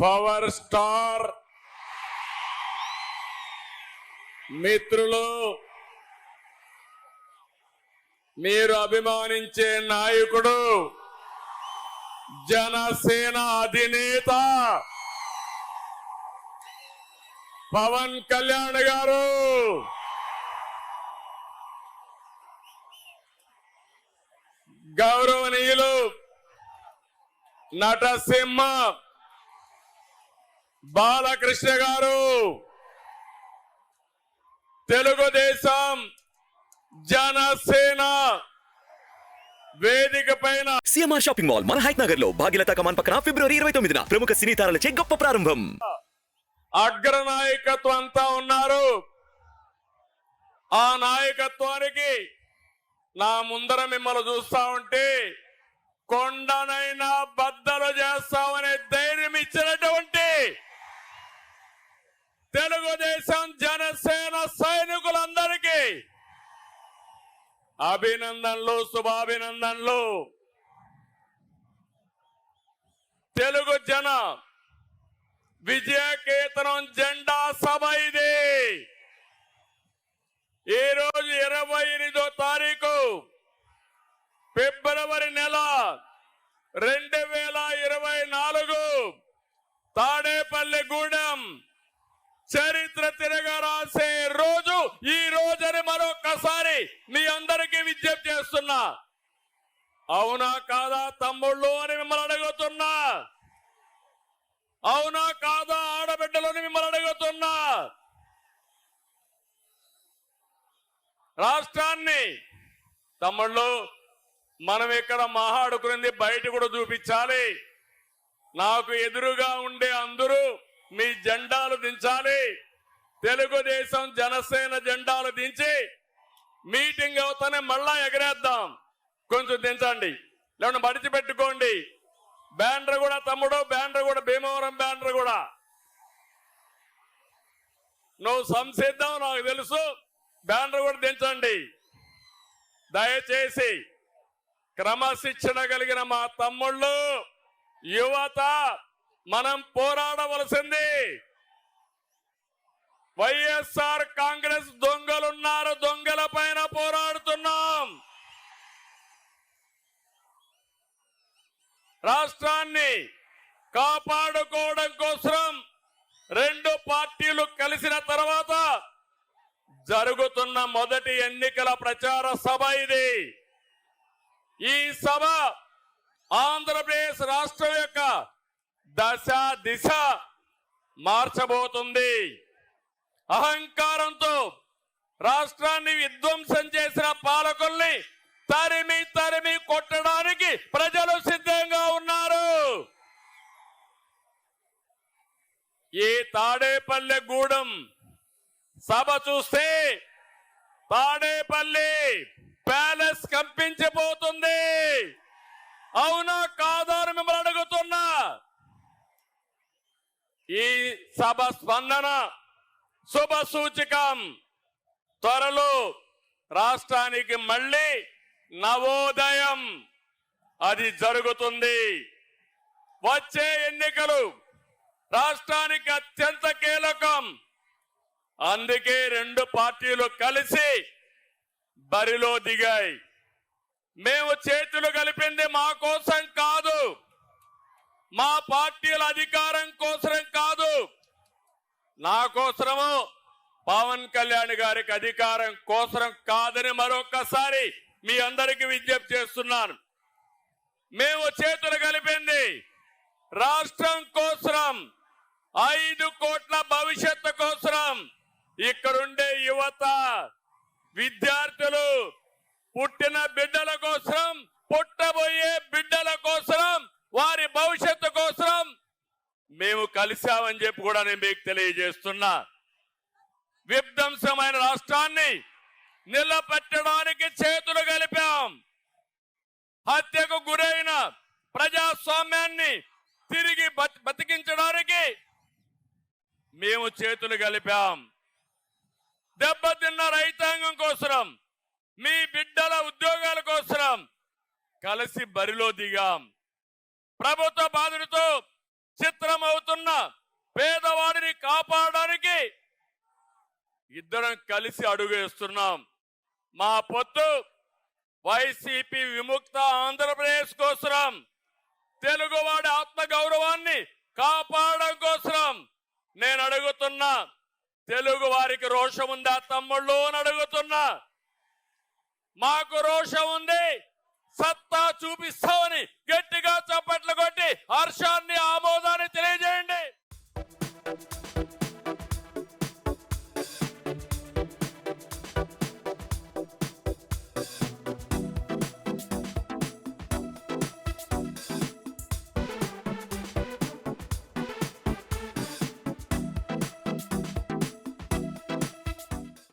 Power star మిత్రులు మీరు అభిమానించే నాయకుడు జనసేన అధినేత పవన్ కళ్యాణ్ గారు. గౌరవనీయులు నటసింహ బాలకృష్ణ గారు. తెలుగుదేశం జనసేన వేదిక పైన. సిఎంఆర్ షాపింగ్ మాల్ మన హైట్ నగర్లో భాగ్యలత కమాన్ పక్కన ఫిబ్రవరి ఇరవై తొమ్మిదిన ప్రముఖ సినీ తారలచే గొప్ప ప్రారంభం. అగ్ర నాయకత్వం అంతా ఉన్నారు. ఆ నాయకత్వానికి నా ముందర మిమ్మల్ని చూస్తా ఉంటే కొండనైనా బద్దలు చేస్తామనే ధైర్యం ఇచ్చినటువంటి తెలుగుదేశం జనసేన సైనికులందరికీ అభినందనలు శుభాభినందనలు. తెలుగు జన విజయకేతనం జెండా సభ ఇది. ఈ రోజు ఇరవై ఎనిమిదో తారీఖు ఫిబ్రవరి నెల రెండు వేల ఇరవై నాలుగు తాడేపల్లిగూడెం చరిత్ర తిరగరాసే రోజు ఈ రోజని మరొకసారి మీ అందరికీ విజ్ఞప్తి చేస్తున్నా. అవునా కాదా తమ్ముళ్ళు అని మిమ్మల్ని అడుగుతున్నా. అవునా కాదా ఆడబిడ్డలని మిమ్మల్ని అడుగుతున్నా. రాష్ట్రాన్ని తమ్ముళ్ళు మనం ఇక్కడ మహాడుకునింది బయట కూడా చూపించాలి. నాకు ఎదురుగా ఉండే అందరూ మీ జెండాలు దించాలి. తెలుగుదేశం జనసేన జెండాలు దించి మీటింగ్ అవుతానే మళ్ళా ఎగరేద్దాం. కొంచెం దించండి. లేకుండా మడిచిపెట్టుకోండి. బ్యానర్ కూడా తమ్ముడు బ్యానర్ కూడా భీమవరం బ్యానర్ కూడా. నువ్వు సంసిద్ధం నాకు తెలుసు. బ్యానర్ కూడా దించండి. దయచేసి క్రమశిక్షణ కలిగిన మా తమ్ముళ్ళు యువత మనం పోరాడవలసింది వైఎస్ఆర్ కాంగ్రెస్ దొంగలున్నారు దొంగల పైన పోరాడుతున్నాం. రాష్ట్రాన్ని కాపాడుకోవడం కోసం రెండు పార్టీలు కలిసిన తర్వాత జరుగుతున్న మొదటి ఎన్నికల ప్రచార సభ ఇది. ఈ సభ ఆంధ్రప్రదేశ్ రాష్ట్రం యొక్క దశ దిశ మార్చబోతుంది. అహంకారంతో రాష్ట్రాన్ని విధ్వంసం చేసిన పాలకుల్ని తరిమి తరిమి కొట్టడానికి ప్రజలు సిద్ధంగా ఉన్నారు. ఈ తాడేపల్లె గూడెం సభ చూస్తే తాడేపల్లి ప్యాలెస్ కంపించిపోతుంది అవునా కాదా అని మిమ్మల్ని అడుగుతున్నా ఈ సభ స్పందన శుభ సూచకం త్వరలో రాష్ట్రానికి మళ్ళీ నవోదయం. అది జరుగుతుంది. వచ్చే ఎన్నికలు రాష్ట్రానికి అత్యంత కీలకం. అందుకే రెండు పార్టీలు కలిసి బరిలో దిగాయి. మేము చేతులు కలిపింది మా కోసం కాదు. మా పార్టీల అధికారం కోసం నా కోసరము పవన్ కళ్యాణ్ గారికి అధికారం కోసరం కాదని మరొకసారి మీ అందరికి విజ్ఞప్తి చేస్తున్నాను. మేము చేతులు కలిపింది రాష్ట్రం కోసరం ఐదు కోట్ల భవిష్యత్తు కోసరం. ఇక్కడుండే యువత విద్యార్థులు పుట్టిన బిడ్డల కోసం పుట్టబోయే బిడ్డల కోసం వారి భవిష్యత్తు కోసం మేము కలిశామని చెప్పి కూడా నేను మీకు తెలియజేస్తున్నా. విధ్వంసమైన రాష్ట్రాన్ని నిలబెట్టడానికి చేతులు కలిపాం. హత్యకు గురైన ప్రజాస్వామ్యాన్ని తిరిగి బతి- బతికించడానికి మేము చేతులు కలిపాం. దెబ్బతిన్న రైతాంగం కోసరం మీ బిడ్డల ఉద్యోగాల కోసరం కలిసి బరిలో దిగాం. ప్రభుత్వ చిత్రం అవుతున్న పేదవాడిని కాపాడడానికి ఇద్దరం కలిసి అడుగేస్తున్నాం మా పొత్తు వైసీపీ విముక్త ఆంధ్రప్రదేశ్ కోసరం. తెలుగువాడి ఆత్మ గౌరవాన్ని కాపాడడం కోసరం. నేను అడుగుతున్నా తెలుగు వారికి రోషం ఉందా తమ్ముళ్ళు అని అడుగుతున్నా. మాకు రోషం ఉంది సత్తా చూపిస్తామని గట్టిగా చప్పట్లు కొట్టి హర్ష